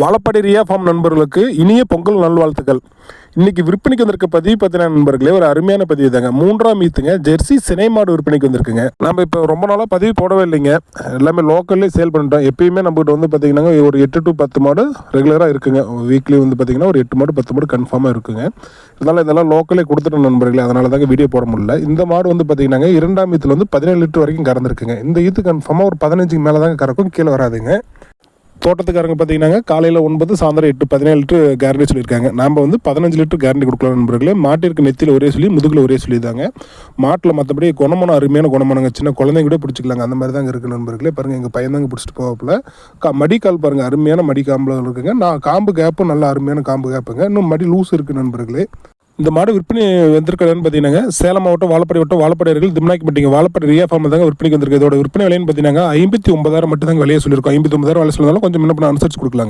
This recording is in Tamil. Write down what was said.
வாழப்பாடி ரியா ஃபார்ம் நண்பர்களுக்கு இனிய பொங்கல் நல்வாழ்த்துக்கள். இன்னைக்கு விற்பனைக்கு வந்திருக்க பதிவு பார்த்தீங்கன்னா நண்பர்களே ஒரு அருமையான பதிவு தாங்க. மூன்றாம் மீத்துங்க ஜெர்சி சினை மாடு விற்பனைக்கு வந்திருக்குங்க. நம்ம இப்போ ரொம்ப நாளாக பதிவு போடவே இல்லைங்க. எல்லாமே லோக்கல்லே சேல் பண்ணிட்டோம். எப்பயுமே நம்மகிட்ட வந்து பார்த்தீங்கன்னா ஒரு எட்டு டு பத்து மாடு ரெகுலராக இருக்குங்க. வீக்லி வந்து பார்த்தீங்கன்னா ஒரு எட்டு மாடு பத்து மாடு கன்ஃபார்மாக இருக்குங்க. இதனால் இதெல்லாம் லோக்கலே கொடுத்துட்டோம் நண்பர்களே. அதனால தாங்க வீடியோ போட முடியல. இந்த மாடு வந்து பார்த்தீங்கன்னா இரண்டாம் ஈத்துல வந்து பதினேழு லிட்டர் வரைக்கும் கறந்துருக்குங்க. இந்த ஈத்து கன்ஃபார்மாக ஒரு பதினஞ்சுக்கு மேலே தாங்க கறக்கும். கீழே வராதுங்க. தோட்டத்துக்காரங்க பார்த்தீங்கன்னா காலையில் ஒன்பது சாயந்தரம் எட்டு பதினேழு லிட்டர் கேரண்டி சொல்லியிருக்காங்க. நாம் வந்து பதினஞ்சு லிட்டர் கேரண்டி கொடுக்கலாம் நண்பர்களே. மாட்டிற்கு நெத்தியில் ஒரே சொல்லி முதுகில் ஒரே சொல்லியிருந்தாங்க மாட்டில் மற்றபடி குணமான அருமையான குணமானங்க சின்ன குழந்தைங்க கூட பிடிச்சிக்கலாங்க. அந்த மாதிரி தாங்க இருக்குது நண்பர்களே. பாருங்கள் எங்கள் பையன் தாங்க பிடிச்சிட்டு போகப்பில் கா மடிக்கால் பாருங்கள் அருமையான மடி காம்பில் இருக்குங்க. நான் காம்பு கேப்பும் நல்ல அருமையான காம்பு கேப்புங்க இன்னும் மடி லூஸ் இருக்குது நண்பர்களே. இந்த மாடு விற்பனை வந்திருக்கிறதுன்னு பார்த்தீங்கன்னா சேலம் மாவட்டம் வாழப்பாடி வட்டம் அருகில் திம்னாக்கிப்பட்டிங்க வாழப்பாடி ரியா ஃபார்ம் தாங்க விற்பனைக்கு வந்திருக்கு. இதோட விற்பனை விலைன்னு பார்த்தீங்கன்னா ஐம்பத்தி ஒன்பதாயிரம் மட்டும் தாங்க விலையை சொல்லியிருக்கோம். ஐம்பத்தி ஒன்பதாயிரம் விலை சொன்னாலும் கொஞ்சம் முன்ன பண்ண அனுசரிச்சு கொடுக்கலாங்க.